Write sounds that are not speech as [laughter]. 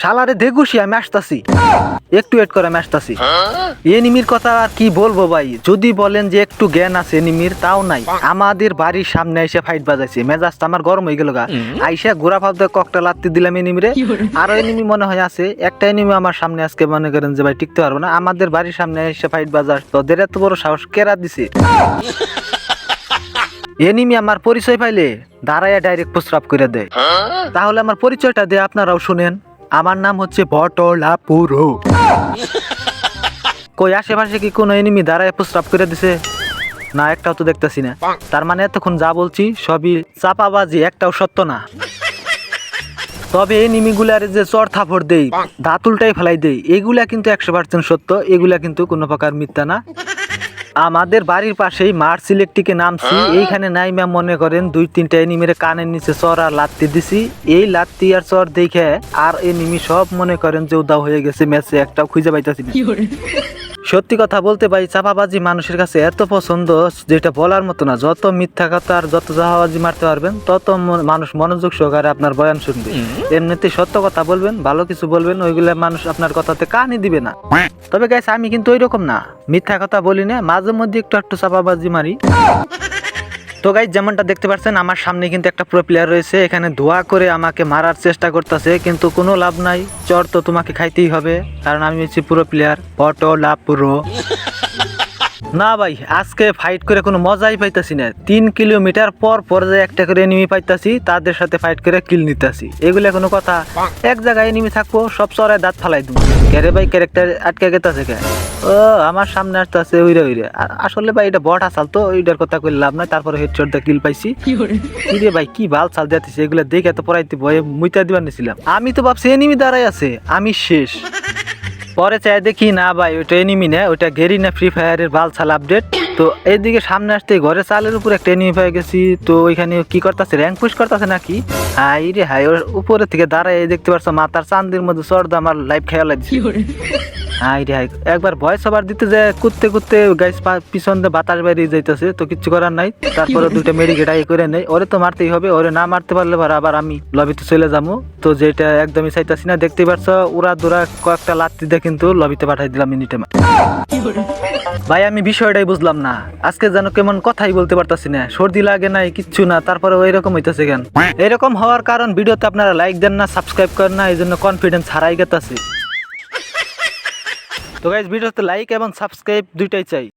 শালারে দেগুসি আমি আসতাছি। একটু ওয়েট করে আমি আসতাছি। এনিমির কথা আর কি বলব ভাই? যদি বলেন যে একটু জ্ঞান আছে এনিমির তাও নাই। আমাদের বাড়ির সামনে এসে ফাইট বাজাইছে। মেজাজটা আমার গরম হয়ে গেল গা। আইসা ঘোরা ভাবতে ককটা লাত্তি দিলাম এনিমিরে। আরও এনিমি মনে হয় আছে। একটা এনিমি আমার সামনে আজকে মনে করেন যে ভাই টিকতে পারব না। আমাদের বাড়ির সামনে এসে ফাইট বাজার তোদের এত বড় সাহস কেরা দিছে? এনিমি আমার পরিচয় পাইলে দাঁড়াইয়া ডাইরেক্ট প্রস্রাব করে দেয়। তাহলে আমার পরিচয়টা দিয়ে আপনারাও শুনেন। আমার নাম হচ্ছে বটলাপুরো। কই আশেপাশে কি কোনো এনিমি দাঁড়ায় প্রস্রাব করে দিছে? না একটাও তো দেখতেছি না। তার মানে এতক্ষণ যা বলছি সবই চাপাবাজি একটাও সত্য না। তবে এই নিমিগুলার যে চর থাপড় দেই দাঁতুলটাই ফেলাই দেই এগুলা কিন্তু একশো পার্সেন্ট সত্য এগুলা কিন্তু কোনো প্রকার মিথ্যা না। আমাদের বাড়ির পাশেই মার্চ ইলেকট্রিকে নামছি। এইখানে নাই ম্যাম মনে করেন দুই তিনটা এনিমের কানের নিচে চর আর লাত্তি দিছি। এই লাত্তি আর চর দেখে আর এনিমি সব মনে করেন যে উদা হয়ে গেছে ম্যাচে একটা খুঁজে পাইতাছি। সত্যি কথা বলতে ভাই চাপাবাজি মানুষের কাছে এত পছন্দ যেটা বলার মতো না। যত মিথ্যা কথা আর যত চাপাবাজি মারতে পারবেন তত মানুষ মনোযোগ সহকারে আপনার বয়ান শুনবে। এমনিতে সত্য কথা বলবেন ভালো কিছু বলবেন ওইগুলো মানুষ আপনার কথাতে কানই দিবে না। [laughs] তবে গাইস আমি কিন্তু ওই রকম না। মিথ্যা কথা বলি না মাঝে মধ্যে একটু একটু চাপাবাজি মারি। তো গাইজ যেমনটা দেখতে পাচ্ছেন, আমার সামনে কিন্তু একটা প্রো প্লেয়ার রয়েছে। এখানে ধোয়া করে আমাকে মারার চেষ্টা করতেছে, কিন্তু কোনো লাভ নাই। চর তো তোমাকে খাইতেই হবে, কারণ আমি হচ্ছি পুরো প্লেয়ার পটো, লাভ পুরো না ভাই, আজকে ফাইট করে কোনো মজাই পাইতাছি না। তিন কিলোমিটার পর পর যে একটা করে এনিমি পাইতাছি, তাদের সাথে ফাইট করে কিল নিতেছি। এগুলো কোনো কথা। এক জায়গায় এনিমি থাকব, সব চড়ায় দাঁত ফালাই দিব। ক্যারে ভাই ক্যারেক্টার আটকে গেতাছে কে? ও আমার সামনে আসতেছে উইরে উইরে আ- আসলে ভাই এটা বট আসাল তো ওইটার কথা কই লাভ নাই তারপরে হেডশট দিয়ে কিল পাইছি। কিরে? ভাই কি বাল চাল দিতেছে এগুলো দেখে তো পড়াইতে ভয়ে মুইতা দিবার নিছিলাম। আমি তো ভাবছি এনিমি দাঁড়াই আছে আমি শেষ। পরে চাই দেখি না ভাই ওইটা এনিমি না ওইটা গেরি না ফ্রি ফায়ারের বাল ছাল আপডেট তো এইদিকে সামনে আসতে ঘরে চালের উপর একটা এনিমি পেয়ে গেছি তো ওইখানে কি করতেছে র্যাঙ্ক পুশ করতেছে নাকি? হাই রে হাই ওর উপরে থেকে দাঁড়ায় দেখতে পারছ মাথার চান্দির মধ্যে চর্দা আমার লাইফ খেয়াল লাগছে। হাই রে হাই একবার ভয়েস ওভার দিতে যায় কুত্তে কুত্তে গাইস পিছন দিয়ে বাতাস বেরিয়ে যাইতেছে তো কিচ্ছু করার নাই। তারপরে দুইটা মেডিকেট আই করে নেই ওরে তো মারতেই হবে ওরে না মারতে পারলে পর আবার আমি লবিতে চলে যাব তো যেটা একদমই চাইতাছি না দেখতেই পারছ উড়া দুরা কয়েকটা লাত্তি দিয়ে কিন্তু লবিতে পাঠাই দিলাম মিনিটে ভাই আমি বিষয়টাই বুঝলাম না। আজকে যেন কেমন কথাই বলতে পারতাছি না। সর্দি লাগে নাই কিচ্ছু না তারপরে ওই রকম হইতাছে কেন? এরকম হওয়ার কারণ ভিডিওতে আপনারা লাইক দেন না সাবস্ক্রাইব করেন না এই জন্য কনফিডেন্স হারাই গেতাছে। তো গাইজ ভিডিওতে লাইক এবং সাবস্ক্রাইব দুইটাই চাই।